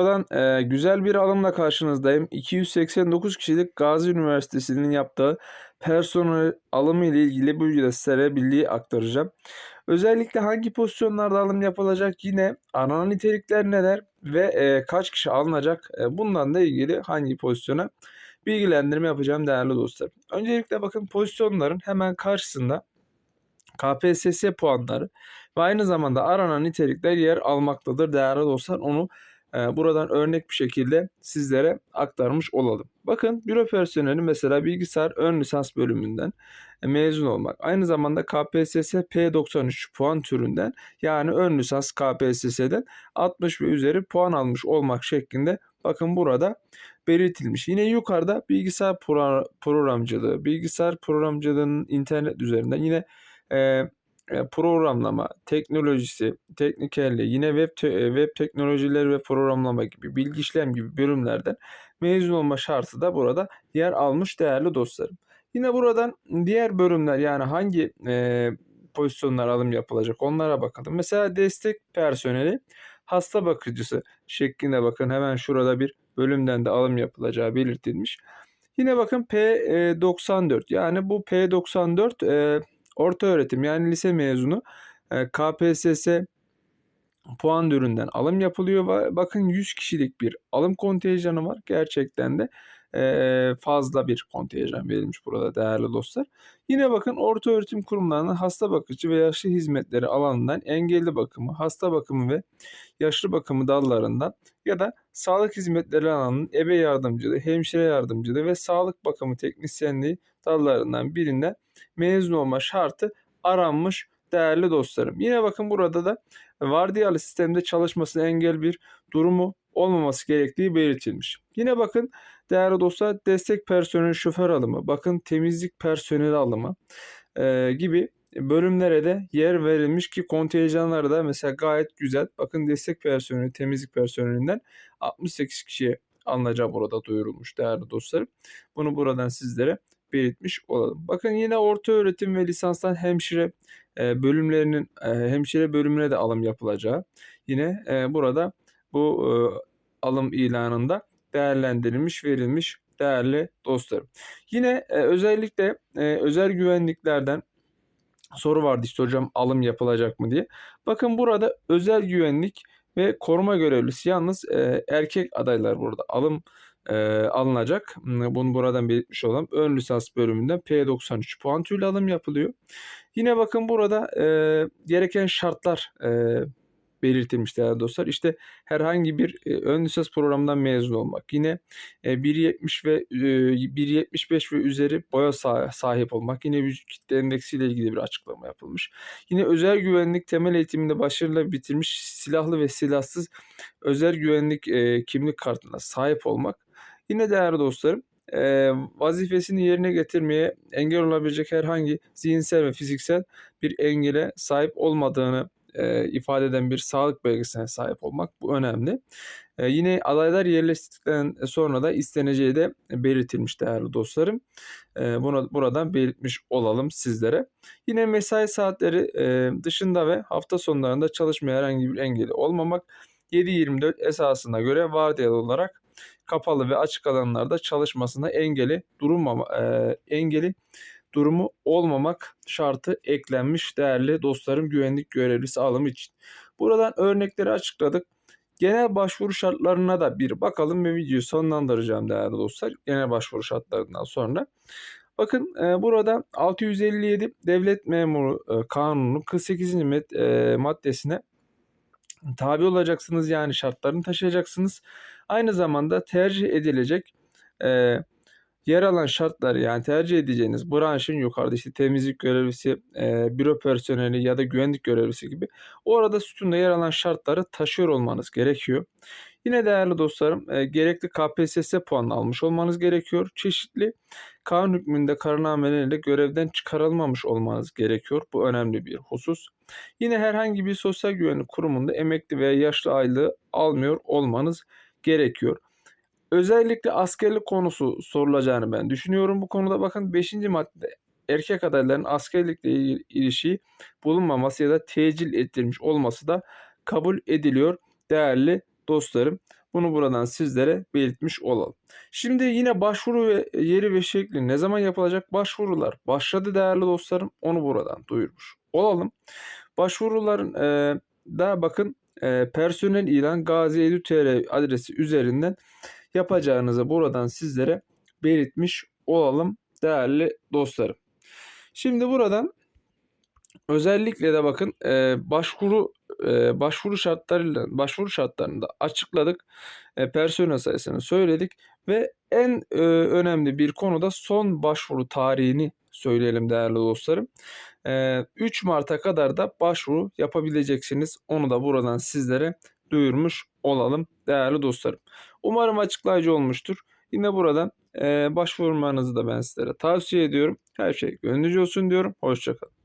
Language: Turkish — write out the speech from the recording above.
Buradan e, güzel bir alımla karşınızdayım. 289 kişilik Gazi Üniversitesi'nin yaptığı personel alımı ile ilgili videoda sizlere bilgiyi aktaracağım. Özellikle hangi pozisyonlarda alım yapılacak yine aranan nitelikler neler ve e, kaç kişi alınacak e, bundan da ilgili hangi pozisyona bilgilendirme yapacağım değerli dostlar. Öncelikle bakın pozisyonların hemen karşısında KPSS puanları ve aynı zamanda aranan nitelikler yer almaktadır değerli dostlar. Onu buradan örnek bir şekilde sizlere aktarmış olalım. Bakın büro personeli mesela bilgisayar ön lisans bölümünden e, mezun olmak. Aynı zamanda KPSS P93 puan türünden yani ön lisans KPSS'den 60 ve üzeri puan almış olmak şeklinde bakın burada belirtilmiş. Yine yukarıda bilgisayar programcılığı, bilgisayar programcılığının internet üzerinden yine e, programlama, teknolojisi, teknikerliği, yine web te- e, web teknolojileri ve programlama gibi, bilgi işlem gibi bölümlerden mezun olma şartı da burada yer almış değerli dostlarım. Yine buradan diğer bölümler yani hangi e, pozisyonlar alım yapılacak onlara bakalım. Mesela destek personeli hasta bakıcısı şeklinde bakın hemen şurada bir bölümden de alım yapılacağı belirtilmiş. Yine bakın P94 yani bu P94 e, orta öğretim yani lise mezunu e, KPSS puan üründen alım yapılıyor. Bakın 100 kişilik bir alım kontenjanı var. Gerçekten de fazla bir kontenjan verilmiş burada değerli dostlar. Yine bakın orta öğretim kurumlarının hasta bakıcı ve yaşlı hizmetleri alanından engelli bakımı, hasta bakımı ve yaşlı bakımı dallarından ya da sağlık hizmetleri alanının ebe yardımcılığı, hemşire yardımcılığı ve sağlık bakımı teknisyenliği dallarından birinden mezun olma şartı aranmış değerli dostlarım. Yine bakın burada da vardiyalı sistemde çalışmasına engel bir durumu olmaması gerektiği belirtilmiş. Yine bakın değerli dostlar destek personel şoför alımı, bakın temizlik personeli alımı e, gibi bölümlere de yer verilmiş ki kontenjanları da mesela gayet güzel. Bakın destek personeli, temizlik personelinden 68 kişiye alınacağı burada duyurulmuş değerli dostlarım. Bunu buradan sizlere belirtmiş olalım. Bakın yine orta öğretim ve lisanstan hemşire e, bölümlerinin e, hemşire bölümüne de alım yapılacağı yine e, burada bu alım ilanında değerlendirilmiş, verilmiş değerli dostlarım. Yine özellikle özel güvenliklerden soru vardı işte hocam alım yapılacak mı diye. Bakın burada özel güvenlik ve koruma görevlisi yalnız erkek adaylar burada alım e, alınacak. Bunu buradan belirtmiş olalım. Ön lisans bölümünden P93 puan türlü alım yapılıyor. Yine bakın burada e, gereken şartlar e, belirtilmiş değerli dostlar. İşte herhangi bir e, ön lisans programından mezun olmak. Yine e, 1.70 ve e, 1.75 ve üzeri boya sahip olmak. Yine vücut kitle endeksiyle ilgili bir açıklama yapılmış. Yine özel güvenlik temel eğitiminde başarıyla bitirmiş silahlı ve silahsız özel güvenlik kimlik kartına sahip olmak. Yine değerli dostlarım vazifesini yerine getirmeye engel olabilecek herhangi zihinsel ve fiziksel bir engele sahip olmadığını e, ifade eden bir sağlık belgesine sahip olmak bu önemli. E, yine adaylar yerleştirdikten sonra da isteneceği de belirtilmiş değerli dostlarım. E, bunu buradan belirtmiş olalım sizlere. Yine mesai saatleri e, dışında ve hafta sonlarında çalışmaya herhangi bir engeli olmamak 7-24 esasına göre vardiyalı olarak kapalı ve açık alanlarda çalışmasına engeli durumama e, engeli durumu olmamak şartı eklenmiş değerli dostlarım güvenlik görevlisi alımı için. Buradan örnekleri açıkladık. Genel başvuru şartlarına da bir bakalım ve videoyu sonlandıracağım değerli dostlar. Genel başvuru şartlarından sonra. Bakın e, burada 657 Devlet Memuru e, Kanunu 48. Med, e, maddesine tabi olacaksınız yani şartlarını taşıyacaksınız. Aynı zamanda tercih edilecek e, yer alan şartlar yani tercih edeceğiniz branşın yukarıda işte temizlik görevlisi, e, büro personeli ya da güvenlik görevlisi gibi orada sütunda yer alan şartları taşıyor olmanız gerekiyor. Yine değerli dostlarım e, gerekli KPSS puanı almış olmanız gerekiyor. Çeşitli kanun hükmünde kararnamelerle görevden çıkarılmamış olmanız gerekiyor. Bu önemli bir husus. Yine herhangi bir sosyal güvenlik kurumunda emekli veya yaşlı aylığı almıyor olmanız gerekiyor. Özellikle askerlik konusu sorulacağını ben düşünüyorum. Bu konuda bakın 5. madde erkek adayların askerlikle ilişiği bulunmaması ya da tecil ettirilmiş olması da kabul ediliyor değerli dostlarım. Bunu buradan sizlere belirtmiş olalım. Şimdi yine başvuru ve yeri ve şekli ne zaman yapılacak? Başvurular başladı değerli dostlarım. Onu buradan duyurmuş olalım. Başvuruların e, da bakın e, personel ilan Gazi Edu TR adresi üzerinden yapacağınızı buradan sizlere belirtmiş olalım değerli dostlarım. Şimdi buradan özellikle de bakın e, başvuru e, başvuru şartlarıyla başvuru şartlarını da açıkladık. E, personel sayısını söyledik ve en e, önemli bir konuda son başvuru tarihini söyleyelim değerli dostlarım. E, 3 Mart'a kadar da başvuru yapabileceksiniz. Onu da buradan sizlere duyurmuş olalım değerli dostlarım. Umarım açıklayıcı olmuştur. Yine buradan e, başvurmanızı da ben sizlere tavsiye ediyorum. Her şey gönlünüzce olsun diyorum. Hoşçakalın.